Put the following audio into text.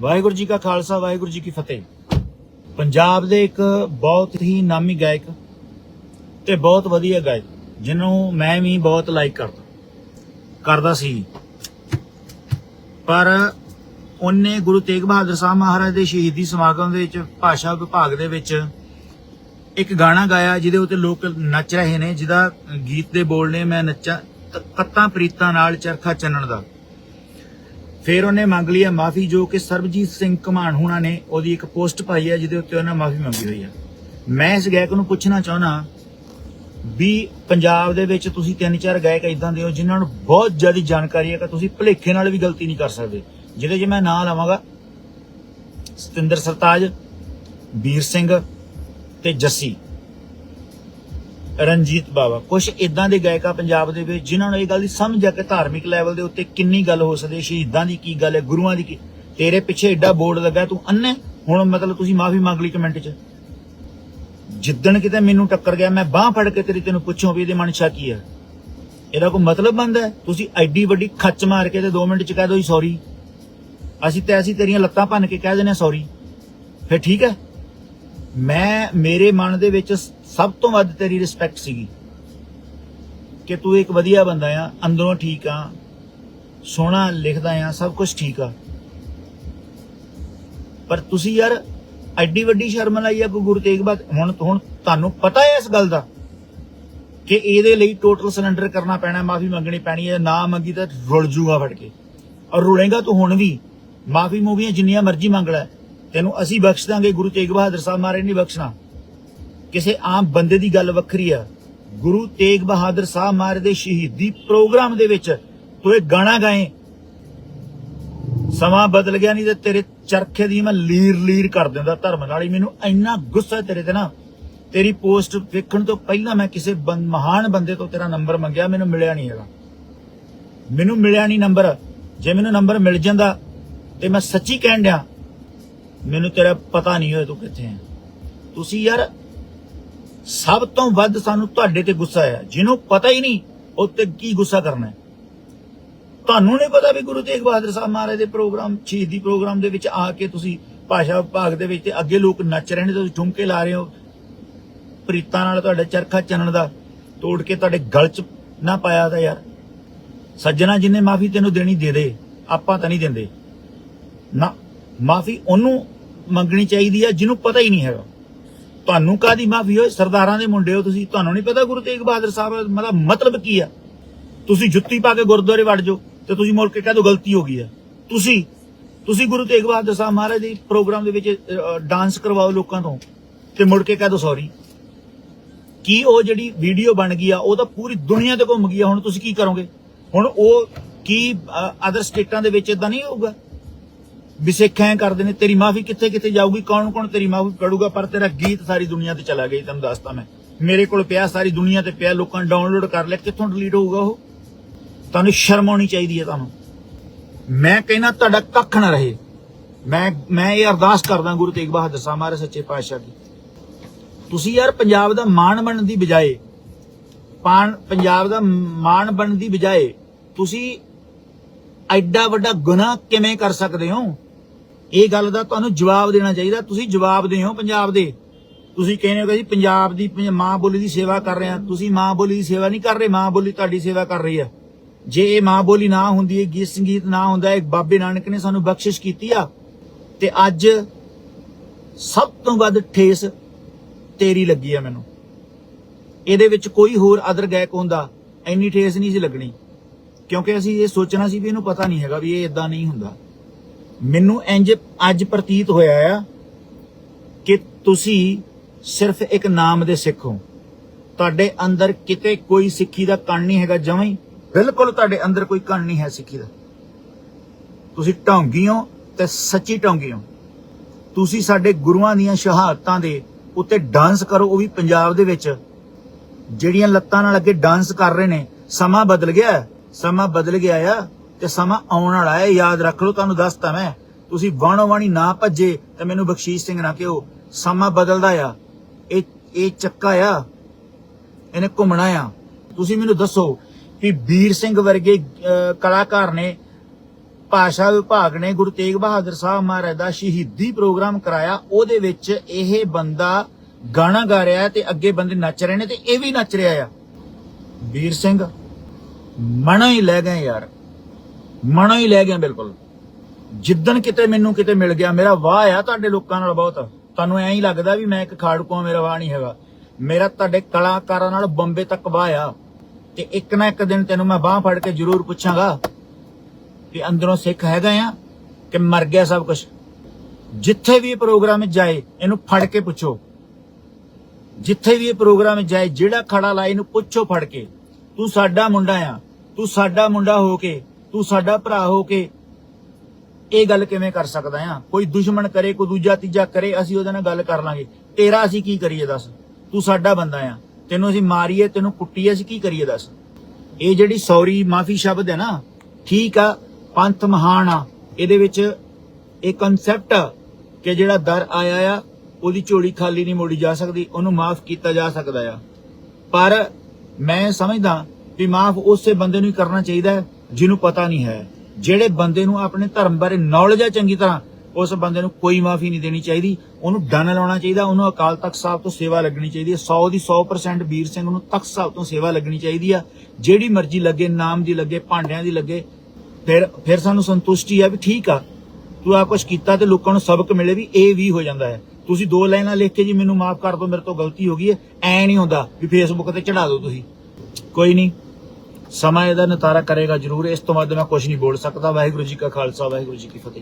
ਵਾਹਿਗੁਰੂ ਜੀ ਕਾ ਖਾਲਸਾ, ਵਾਹਿਗੁਰੂ ਜੀ ਕੀ ਫਤਿਹ। ਪੰਜਾਬ ਦੇ ਇੱਕ ਬਹੁਤ ਹੀ ਨਾਮੀ ਗਾਇਕ ਤੇ ਬਹੁਤ ਵਧੀਆ ਗਾਇਕ, ਜਿਹਨੂੰ ਮੈਂ ਵੀ ਬਹੁਤ ਲਾਈਕ ਕਰਦਾ। ਕਰਦਾ ਸੀ। ਪਰ ਉਹਨੇ ਗੁਰੂ ਤੇਗ ਬਹਾਦਰ ਸਾਹਿਬ ਮਹਾਰਾਜ ਦੇ ਸ਼ਹੀਦੀ ਸਮਾਗਮ ਦੇ ਵਿੱਚ, ਭਾਸ਼ਾ ਵਿਭਾਗ ਦੇ ਵਿੱਚ ਇੱਕ ਗਾਣਾ ਗਾਇਆ, ਜਿਹਦੇ ਉੱਤੇ ਲੋਕ ਨੱਚ ਰਹੇ ਨੇ, ਜਿਹਦਾ ਗੀਤ ਦੇ ਬੋਲ ਨੇ, ਮੈਂ ਨੱਚਾਂ ਕ- ਕੱਤਾਂ ਪ੍ਰੀਤਾਂ ਨਾਲ ਚਰਖਾ ਚੰਨਣ ਦਾ। ਫਿਰ ਉਹਨੇ ਮੰਗ ਲਈ ਹੈ ਮਾਫੀ ਜੋ ਕਿ ਸਰਬਜੀਤ ਸਿੰਘ ਘਮਾਣ ਹੁਣਾ ਨੇ ਉਹਦੀ ਇੱਕ ਪੋਸਟ ਪਾਈ ਹੈ ਜਿਹਦੇ ਉੱਤੇ ਉਹਨਾਂ ਮਾਫੀ ਮੰਗੀ ਹੋਈ ਹੈ। ਮੈਂ ਇਸ ਗਾਇਕ ਨੂੰ ਪੁੱਛਣਾ ਚਾਹਣਾ ਵੀ ਪੰਜਾਬ ਦੇ ਵਿੱਚ ਤੁਸੀਂ ਤਿੰਨ ਚਾਰ ਗਾਇਕ ਇਦਾਂ ਦੇ ਹੋ ਜਿਨ੍ਹਾਂ ਨੂੰ ਬਹੁਤ ਜ਼ਿਆਦਾ ਜਾਣਕਾਰੀ ਹੈ ਕਿ ਤੁਸੀਂ ਭੁਲੇਖੇ ਨਾਲ ਵੀ ਗਲਤੀ ਨਹੀਂ ਕਰ ਸਕਦੇ। ਜਿਹਦੇ 'ਚ ਮੈਂ ਨਾਂ ਲਵਾਂਗਾ ਸਤਿੰਦਰ ਸਰਤਾਜ, ਵੀਰ ਸਿੰਘ ਤੇ ਜੱਸੀ। ਰਣਜੀਤ ਬਾਵਾ। ਕੁਝ ਇਦਾਂ ਦੇ ਗਾਇਕਾ ਪੰਜਾਬ ਦੇ ਵਿੱਚ, ਜਿਨ੍ਹਾਂ ਨੂੰ ਇਹ ਗੱਲ ਦੀ ਸਮਝ ਆ ਕਿ ਧਾਰਮਿਕ ਲੈਵਲ ਦੇ ਉੱਤੇ ਕਿੰਨੀ ਗੱਲ ਹੋ ਸਕਦੀ ਸ਼ਹੀਦਾਂ ਦੀ ਕੀ ਗੱਲ ਹੈ, ਗੁਰੂਆਂ ਦੀ ਕੀ। ਤੇਰੇ ਪਿੱਛੇ ਐਡਾ ਬੋਰਡ ਲੱਗਾ, ਤੂੰ ਅੰਨੇ ਹੁਣ ਮਤਲਬ ਤੁਸੀਂ ਮਾਫੀ ਮੰਗ ਲਈ ਕਮੈਂਟ 'ਚ। ਜਿੱਦਣ ਕਿਤੇ ਮੈਨੂੰ ਟੱਕਰ ਗਿਆ, ਮੈਂ ਬਾਹ ਫੜ ਕੇ ਤੇਰੀ ਤੈਨੂੰ ਪੁੱਛੋ ਵੀ ਇਹਦੇ ਮਨਸ਼ਾ ਕੀ ਹੈ। ਇਹਦਾ ਕੋਈ ਮਤਲਬ ਬੰਦਾ ਤੁਸੀਂ ਐਡੀ ਵੱਡੀ ਖੱਚ ਮਾਰ ਕੇ ਤੇ 2 ਮਿੰਟ 'ਚ ਕਹਿ ਦੋ ਸੌਰੀ ਅਸੀਂ ਤੇ ਅਸੀਂ ਤੇਰੀਆਂ ਲੱਤਾਂ ਭੰਨ ਕੇ ਕਹਿ ਦਿੰਦੇ ਸੌਰੀ ਫਿਰ ਠੀਕ ਹੈ? ਮੈਂ ਮੇਰੇ ਮਨ ਦੇ ਵਿੱਚ ਸਭ ਤੋਂ ਵੱਧ ਤੇਰੀ ਰਿਸਪੈਕਟ ਸੀਗੀ ਕਿ ਤੂੰ ਇੱਕ ਵਧੀਆ ਬੰਦਾ ਆ, ਅੰਦਰੋਂ ਠੀਕ ਆ, ਸੋਹਣਾ ਲਿਖਦਾ ਆ, ਸਭ ਕੁਝ ਠੀਕ ਆ। ਪਰ ਤੁਸੀਂ ਯਾਰ ਐਡੀ ਵੱਡੀ ਸ਼ਰਮ ਲਾਈ ਆ ਕੋਈ ਗੁਰੂ ਤੇਗ ਬਹਾਦਰ ਹੁਣ ਹੁਣ ਤੁਹਾਨੂੰ ਪਤਾ ਹੈ ਇਸ ਗੱਲ ਦਾ ਕਿ ਇਹਦੇ ਲਈ ਟੋਟਲ ਸਿਲੰਡਰ ਕਰਨਾ ਪੈਣਾ, ਮਾਫੀ ਮੰਗਣੀ ਪੈਣੀ ਹੈ ਨਾ ਮੰਗੀ ਤਾਂ ਰੁਲ ਜੂਗਾ ਫੜ ਕੇ। ਔਰ ਰੁਲੇਗਾ ਤੂੰ ਹੁਣ ਵੀ, ਮਾਫੀ ਮੂਵੀਆਂ ਜਿੰਨੀਆਂ ਮਰਜ਼ੀ ਮੰਗ ਲੈ ਤੈਨੂੰ ਅਸੀਂ ਬਖਸ਼ ਦਾਂਗੇ, ਗੁਰੂ ਤੇਗ ਬਹਾਦਰ ਸਾਹਿਬ ਮਾਰੇ ਨਹੀਂ ਬਖਸ਼ਣਾ। ਕਿਸੇ ਆਮ ਬੰਦੇ ਦੀ ਗੱਲ ਵੱਖਰੀ ਆ। ਗੁਰੂ ਤੇਗ ਬਹਾਦਰ ਸਾਹਿਬ ਮਾਰੇ ਦੇ ਸ਼ਹੀਦੀ ਪ੍ਰੋਗਰਾਮ ਦੇ ਵਿੱਚ ਤੂੰ ਇਹ ਗਾਣਾ ਗਾਏ। ਸਮਾਂ ਬਦਲ ਗਿਆ ਨਹੀਂ ਤੇ ਤੇਰੇ ਚਰਖੇ ਦੀ ਮੈਂ ਲੀਰ ਲੀਰ ਕਰ ਦਿੰਦਾ ਧਰਮ ਨਾਲ ਹੀ। ਮੈਨੂੰ ਇੰਨਾ ਗੁੱਸਾ ਤੇਰੇ ਤੇ ਨਾ। ਤੇਰੀ ਪੋਸਟ ਵੇਖਣ ਤੋਂ ਪਹਿਲਾਂ ਮੈਂ ਕਿਸੇ ਮਹਾਨ ਬੰਦੇ ਤੋਂ ਤੇਰਾ ਨੰਬਰ ਮੰਗਿਆ, ਮੈਨੂੰ ਮਿਲਿਆ ਨਹੀਂ ਹੈਗਾ। ਮੈਨੂੰ ਮਿਲਿਆ ਨਹੀਂ ਨੰਬਰ। ਜੇ ਮੈਨੂੰ ਨੰਬਰ ਮਿਲ ਜਾਂਦਾ ਤੇ ਮੈਂ ਸੱਚੀ ਕਹਿਣ ਡਿਆ ਮੈਨੂੰ ਤੇਰਾ ਪਤਾ ਨਹੀਂ ਹੋਇਆ ਤੂੰ ਕਿੱਥੇ ਹੈ। ਤੁਸੀਂ ਯਾਰ ਸਭ ਤੋਂ ਵੱਧ ਸਾਨੂੰ ਤੁਹਾਡੇ ਤੇ ਗੁੱਸਾ ਹੈ ਜਿਹਨੂੰ ਪਤਾ ਹੀ ਨਹੀਂ, ਉਹ ਤੇ ਕੀ ਗੁੱਸਾ ਕਰਨਾ ਹੈ। ਤੁਹਾਨੂੰ ਨਹੀਂ ਪਤਾ ਵੀ ਗੁਰੂ ਤੇਗ ਬਹਾਦਰ ਸਾਹਿਬ ਮਹਾਰਾਜ ਦੇ ਪ੍ਰੋਗਰਾਮ, ਸ਼ਹੀਦੀ ਪ੍ਰੋਗਰਾਮ ਦੇ ਵਿੱਚ ਆ ਕੇ ਤੁਸੀਂ ਭਾਸ਼ਾ ਵਿਭਾਗ ਦੇ ਵਿੱਚ ਤੇ ਅੱਗੇ ਲੋਕ ਨੱਚ ਰਹੇ ਨੇ, ਤੁਸੀਂ ਠੁਮਕੇ ਲਾ ਰਹੇ ਹੋ। ਪ੍ਰੀਤਾਂ ਨਾਲ ਤੁਹਾਡਾ ਚਰਖਾ ਚੰਨਣ ਦਾ ਤੋੜ ਕੇ ਤੁਹਾਡੇ ਗਲ 'ਚ ਨਾ ਪਾਇਆ ਤਾਂ ਯਾਰ। ਸੱਜਣਾ ਜਿੰਨੇ ਮਾਫੀ ਤੈਨੂੰ ਦੇਣੀ ਦੇ ਦੇ, ਆਪਾਂ ਤਾਂ ਨਹੀਂ ਦਿੰਦੇ। ਨਾ ਮਾਫੀ ਉਹਨੂੰ ਮੰਗਣੀ ਚਾਹੀਦੀ ਹੈ ਜਿਹਨੂੰ ਪਤਾ ਹੀ ਨਹੀਂ ਹੈਗਾ। ਤੁਹਾਨੂੰ ਕਾਦੀ ਮਾਫੀ ਹੋਏ? ਸਰਦਾਰਾਂ ਦੇ ਮੁੰਡੇ ਹੋ ਤੁਸੀਂ। ਤੁਹਾਨੂੰ ਨਹੀਂ ਪਤਾ ਗੁਰੂ ਤੇਗ ਬਹਾਦਰ ਸਾਹਿਬ ਦਾ ਮਤਲਬ ਕੀ ਆ? ਤੁਸੀਂ ਜੁੱਤੀ ਪਾ ਕੇ ਗੁਰਦੁਆਰੇ ਵੜ ਜਾਓ ਤੇ ਤੁਸੀਂ ਮੁੜ ਕੇ ਕਹਿ ਦੋ ਗਲਤੀ ਹੋ ਗਈ ਹੈ ਤੁਸੀਂ ਤੁਸੀਂ ਗੁਰੂ ਤੇਗ ਬਹਾਦਰ ਸਾਹਿਬ ਮਹਾਰਾਜ ਦੇ ਪ੍ਰੋਗਰਾਮ ਦੇ ਵਿੱਚ ਡਾਂਸ ਕਰਵਾਓ ਲੋਕਾਂ ਤੋਂ ਤੇ ਮੁੜ ਕੇ ਕਹਿ ਦੋ ਸੌਰੀ ਕੀ ਉਹ ਜਿਹੜੀ ਵੀਡੀਓ ਬਣ ਗਈ ਆ, ਉਹ ਤਾਂ ਪੂਰੀ ਦੁਨੀਆ ਤੇ ਘੁੰਮ ਗਈ ਆ। ਹੁਣ ਤੁਸੀਂ ਕੀ ਕਰੋਗੇ? ਹੁਣ ਉਹ ਕੀ ਅਦਰ ਸਟੇਟਾਂ ਦੇ ਵਿੱਚ ਇਦਾਂ ਨਹੀਂ ਹੋਊਗਾ? ਵੀ ਸਿੱਖ ਐਂ ਕਰਦੇ ਨੇ, ਤੇਰੀ ਮਾਫੀ ਕਿੱਥੇ ਕਿੱਥੇ ਜਾਊਗੀ, ਕੌਣ ਕੌਣ ਤੇਰੀ ਮਾਫੀ ਕਰੂਗਾ ਪਰ ਤੇਰਾ ਗੀਤ ਸਾਰੀ ਦੁਨੀਆ ਤੇ ਚਲਾ ਗਿਆ ਤੁਹਾਨੂੰ ਦੱਸਤਾ ਮੈਂ। ਮੇਰੇ ਕੋਲ ਪਿਆ, ਸਾਰੀ ਦੁਨੀਆ ਤੇ ਪਿਆ, ਲੋਕਾਂ ਡਾਊਨਲੋਡ ਕਰ ਲਿਆ, ਕਿੱਥੋਂ ਡਿਲੀਟ ਹੋਊਗਾ ਉਹ? ਤੁਹਾਨੂੰ ਸ਼ਰਮ ਆਉਣੀ ਚਾਹੀਦੀ ਹੈ ਤੁਹਾਨੂੰ। ਮੈਂ ਕਹਿੰਦਾ ਤੁਹਾਡਾ ਕੱਖ ਨਾ ਰਹੇ। ਮੈਂ ਮੈਂ ਇਹ ਅਰਦਾਸ ਕਰਦਾ ਗੁਰੂ ਤੇਗ ਬਹਾਦਰ ਸਾਹਿਬ ਮਹਾਰਾਜ ਸੱਚੇ ਪਾਤਸ਼ਾਹ ਦੀ। ਤੁਸੀਂ ਯਾਰ ਪੰਜਾਬ ਦਾ ਮਾਣ ਬਣਨ ਦੀ ਬਜਾਏ, ਪਾਣ, ਪੰਜਾਬ ਦਾ ਮਾਣ ਬਣਨ ਦੀ ਬਜਾਏ, ਤੁਸੀਂ ਐਡਾ ਵੱਡਾ ਗੁਨਾਹ ਕਿਵੇਂ ਕਰ ਸਕਦੇ ਹੋ? ਇਹ ਗੱਲ ਦਾ ਤੁਹਾਨੂੰ ਜਵਾਬ ਦੇਣਾ ਚਾਹੀਦਾ। ਤੁਸੀਂ ਜਵਾਬ ਦਿਓ ਪੰਜਾਬ ਦੇ। ਤੁਸੀਂ ਕਹਿੰਦੇ ਹੋ ਜੀ ਪੰਜਾਬ ਦੀ ਮਾਂ ਬੋਲੀ ਦੀ ਸੇਵਾ ਕਰ ਰਹੇ ਆ ਤੁਸੀਂ ਮਾਂ ਬੋਲੀ ਦੀ ਸੇਵਾ ਨਹੀਂ ਕਰ ਰਹੇ। ਮਾਂ ਬੋਲੀ ਤੁਹਾਡੀ ਸੇਵਾ ਕਰ ਰਹੀ ਆ। ਜੇ ਇਹ ਮਾਂ ਬੋਲੀ ਨਾ ਹੁੰਦੀ ਹੈ ਗੀਤ ਸੰਗੀਤ ਨਾ ਹੁੰਦਾ ਇੱਕ ਬਾਬੇ ਨਾਨਕ ਨੇ ਸਾਨੂੰ ਬਖਸ਼ਿਸ਼ ਕੀਤੀ ਆ, ਤੇ ਅੱਜ ਸਭ ਤੋਂ ਵੱਧ ਠੇਸ ਤੇਰੀ ਲੱਗੀ ਆ ਮੈਨੂੰ। ਇਹਦੇ ਵਿੱਚ ਕੋਈ ਹੋਰ ਅਦਰ ਗਾਇਕ ਹੁੰਦਾ, ਇੰਨੀ ਠੇਸ ਨਹੀਂ ਸੀ ਲੱਗਣੀ। ਕਿਉਂਕਿ ਅਸੀਂ ਇਹ ਸੋਚਣਾ ਸੀ ਵੀ ਇਹਨੂੰ ਪਤਾ ਨਹੀਂ ਹੈਗਾ ਵੀ ਇਹ ਇਦਾਂ ਨਹੀਂ ਹੁੰਦਾ। ਮੈਨੂੰ ਇੰਜ ਅੱਜ ਪ੍ਰਤੀਤ ਹੋਇਆ ਆ ਕਿ ਤੁਸੀਂ ਸਿਰਫ ਇੱਕ ਨਾਮ ਦੇ ਸਿੱਖ ਹੋ। ਤੁਹਾਡੇ ਅੰਦਰ ਕਿਤੇ ਕੋਈ ਸਿੱਖੀ ਦਾ ਕਣ ਨਹੀਂ ਹੈਗਾ ਜਮਾਂ ਹੀ। ਬਿਲਕੁਲ ਤੁਹਾਡੇ ਅੰਦਰ ਕੋਈ ਕਣ ਨਹੀਂ ਹੈ ਸਿੱਖੀ ਦਾ। ਤੁਸੀਂ ਢੌਂਗੀ ਹੋ ਤੇ ਸੱਚੀ ਢੌਂਗੀ ਹੋ। ਤੁਸੀਂ ਸਾਡੇ ਗੁਰੂਆਂ ਦੀਆਂ ਸ਼ਹਾਦਤਾਂ ਦੇ ਉੱਤੇ ਡਾਂਸ ਕਰੋ, ਉਹ ਵੀ ਪੰਜਾਬ ਦੇ ਵਿੱਚ। ਜਿਹੜੀਆਂ ਲੱਤਾਂ ਨਾਲ ਅੱਗੇ ਡਾਂਸ ਕਰ ਰਹੇ ਨੇ, ਸਮਾਂ ਬਦਲ ਗਿਆ, ਸਮਾਂ ਬਦਲ ਗਿਆ ਆ ਤੇ ਸਮਾਂ ਆਉਣ ਵਾਲਾ ਹੈ, ਯਾਦ ਰੱਖ ਲਓ, ਤੁਹਾਨੂੰ ਦੱਸਤਾ ਮੈਂ। ਤੁਸੀਂ ਵਾਣੋ ਵਾਣੀ ਨਾ ਭੱਜੇ ਤੇ ਮੈਨੂੰ ਬਖਸ਼ੀਸ਼ ਸਿੰਘ ਨਾ ਕਿਹੋ। ਸਮਾਂ ਬਦਲਦਾ ਆ। ਇਹ ਇਹ ਚੱਕਾ ਆ। ਇਹਨੇ ਘੁੰਮਣਾ ਆ। ਤੁਸੀਂ ਮੈਨੂੰ ਦੱਸੋ ਕਿ ਵੀਰ ਸਿੰਘ ਵਰਗੇ ਕਲਾਕਾਰ ਨੇ, ਭਾਸ਼ਾ ਵਿਭਾਗ ਨੇ ਗੁਰੂ ਤੇਗ ਬਹਾਦਰ ਸਾਹਿਬ ਮਹਾਰਾਜ ਦਾ ਸ਼ਹੀਦੀ ਪ੍ਰੋਗਰਾਮ ਕਰਾਇਆ, ਉਹਦੇ ਵਿੱਚ ਇਹ ਬੰਦਾ ਗਾਣਾ ਗਾ ਰਿਹਾ ਤੇ ਅੱਗੇ ਬੰਦੇ ਨੱਚ ਰਹੇ ਨੇ ਤੇ ਇਹ ਵੀ ਨੱਚ ਰਿਹਾ ਆ। ਵੀਰ ਸਿੰਘ, ਮਨੋਂ ਹੀ ਲੈ ਗਏ ਯਾਰ। ਮਨੋਂ ਹੀ ਲੈ ਗਏ ਬਿਲਕੁਲ। ਜਿੱਦਣ ਕਿਤੇ ਮੈਨੂੰ ਕਿਤੇ ਮਿਲ ਗਿਆ, ਮੇਰਾ ਵਾਹ ਆ ਤੁਹਾਡੇ ਲੋਕਾਂ ਨਾਲ ਬਹੁਤ। ਤੁਹਾਨੂੰ ਐਂ ਹੀ ਲੱਗਦਾ ਵੀ ਮੈਂ ਇੱਕ ਖਾੜਕੂ ਮੇਰਾ ਵਾਹ ਨਹੀਂ ਹੈਗਾ। ਮੇਰਾ ਤੁਹਾਡੇ ਕਲਾਕਾਰਾਂ ਨਾਲ ਬੰਬੇ ਤੱਕ ਵਾਹ ਆ। ਤੇ ਇੱਕ ਨਾ ਇੱਕ ਦਿਨ ਤੈਨੂੰ ਮੈਂ ਬਾਹ ਫੜ ਕੇ ਜ਼ਰੂਰ ਪੁੱਛਾਂਗਾ ਕਿ ਅੰਦਰੋਂ ਸਿੱਖ ਹੈਗਾ ਆ ਕਿ ਮਰ ਗਿਆ ਸਭ ਕੁਝ ਜਿੱਥੇ ਵੀ ਇਹ ਪ੍ਰੋਗਰਾਮ ਜਾਏ, ਇਹਨੂੰ ਫੜ ਕੇ ਪੁੱਛੋ। ਜਿੱਥੇ ਵੀ ਇਹ ਪ੍ਰੋਗਰਾਮ ਜਾਏ, ਜਿਹੜਾ ਖੜਾ ਲਾਏ ਇਹਨੂੰ ਪੁੱਛੋ ਫੜ ਕੇ। ਤੂੰ ਸਾਡਾ ਮੁੰਡਾ ਆ। ਤੂੰ ਸਾਡਾ ਮੁੰਡਾ ਹੋ ਕੇ, ਤੂੰ ਸਾਡਾ ਭਰਾ ਹੋ ਕੇ ਇਹ ਗੱਲ ਕਿਵੇਂ ਕਰ ਸਕਦਾ ਆ ਕੋਈ ਦੁਸ਼ਮਣ ਕਰੇ, ਕੋਈ ਦੂਜਾ ਤੀਜਾ ਕਰੇ, ਅਸੀਂ ਉਹਦੇ ਨਾਲ ਗੱਲ ਕਰ ਲਾਂਗੇ। ਤੇਰਾ ਅਸੀਂ ਕੀ ਕਰੀਏ ਦੱਸ? ਤੂੰ ਸਾਡਾ ਬੰਦਾ ਆ। ਤੈਨੂੰ ਅਸੀਂ ਮਾਰੀਏ, ਤੈਨੂੰ ਕੁੱਟੀਏ, ਅਸੀਂ ਕੀ ਕਰੀਏ ਦੱਸ? ਇਹ ਜਿਹੜੀ ਸੌਰੀ ਮਾਫੀ ਸ਼ਬਦ ਹੈ ਨਾ, ਠੀਕ ਆ, ਪੰਥ ਮਹਾਨ ਆ। ਇਹਦੇ ਵਿੱਚ ਇਹ ਕਨਸੈਪਟ ਆ ਕਿ ਜਿਹੜਾ ਦਰ ਆਇਆ ਆ, ਉਹਦੀ ਝੋਲੀ ਖਾਲੀ ਨਹੀਂ ਮੋੜੀ ਜਾ ਸਕਦੀ, ਉਹਨੂੰ ਮਾਫ ਕੀਤਾ ਜਾ ਸਕਦਾ ਆ। ਪਰ ਮੈਂ ਸਮਝਦਾ ਵੀ ਮਾਫ ਉਸੇ ਬੰਦੇ ਨੂੰ ਹੀ ਕਰਨਾ ਚਾਹੀਦਾ ਜਿਹਨੂੰ ਪਤਾ ਨਹੀਂ ਹੈ। ਜਿਹੜੇ ਬੰਦੇ ਨੂੰ ਆਪਣੇ ਧਰਮ ਬਾਰੇ ਨੌਲੇਜ ਹੈ ਚੰਗੀ ਤਰ੍ਹਾਂ, ਉਸ ਬੰਦੇ ਨੂੰ ਕੋਈ ਮਾਫੀ ਨਹੀਂ ਦੇਣੀ ਚਾਹੀਦੀ। ਉਹਨੂੰ ਡਨ ਲਾਉਣਾ ਚਾਹੀਦਾ, ਉਹਨੂੰ ਅਕਾਲ ਤਖਤ ਸਾਹਿਬ ਤੋਂ ਸੇਵਾ ਲੱਗਣੀ ਚਾਹੀਦੀ ਹੈ। 100 ਦੀ 100% ਵੀਰ ਸਿੰਘ ਨੂੰ ਤਖਤ ਸਾਹਿਬ ਤੋਂ ਸੇਵਾ ਲੱਗਣੀ ਚਾਹੀਦੀ ਆ। ਜਿਹੜੀ ਮਰਜ਼ੀ ਲੱਗੇ, ਨਾਮ ਦੀ ਲੱਗੇ, ਭਾਂਡਿਆਂ ਦੀ ਲੱਗੇ, ਫਿਰ ਫਿਰ ਸਾਨੂੰ ਸੰਤੁਸ਼ਟੀ ਆ ਵੀ ਠੀਕ ਆ। ਤੂੰ ਆ ਕੁਝ ਕੀਤਾ ਤੇ ਲੋਕਾਂ ਨੂੰ ਸਬਕ ਮਿਲੇ ਵੀ ਇਹ ਵੀ ਹੋ ਜਾਂਦਾ ਹੈ। ਤੁਸੀਂ ਦੋ ਲਾਈਨਾਂ ਲਿਖ ਕੇ ਜੀ ਮੈਨੂੰ ਮਾਫ ਕਰ ਦਿਓ, ਮੇਰੇ ਤੋਂ ਗਲਤੀ ਹੋ ਗਈ ਹੈ। ਐ ਨਹੀਂ ਹੁੰਦਾ ਵੀ ਫੇਸਬੁੱਕ ਤੇ ਚੜਾ ਦਿਓ ਤੁਸੀਂ। ਕੋਈ ਨਹੀਂ। ਸਮਾਂ ਇਹਦਾ ਨਤਾਰਾ ਕਰੇਗਾ ਜ਼ਰੂਰ, ਇਸ ਤੋਂ ਵੱਧ ਮੈਂ ਕੁਝ ਨਹੀਂ ਬੋਲ ਸਕਦਾ। ਵਾਹਿਗੁਰੂ ਜੀ ਕਾ ਖਾਲਸਾ, ਵਾਹਿਗੁਰੂ ਜੀ ਕੀ ਫਤਿਹ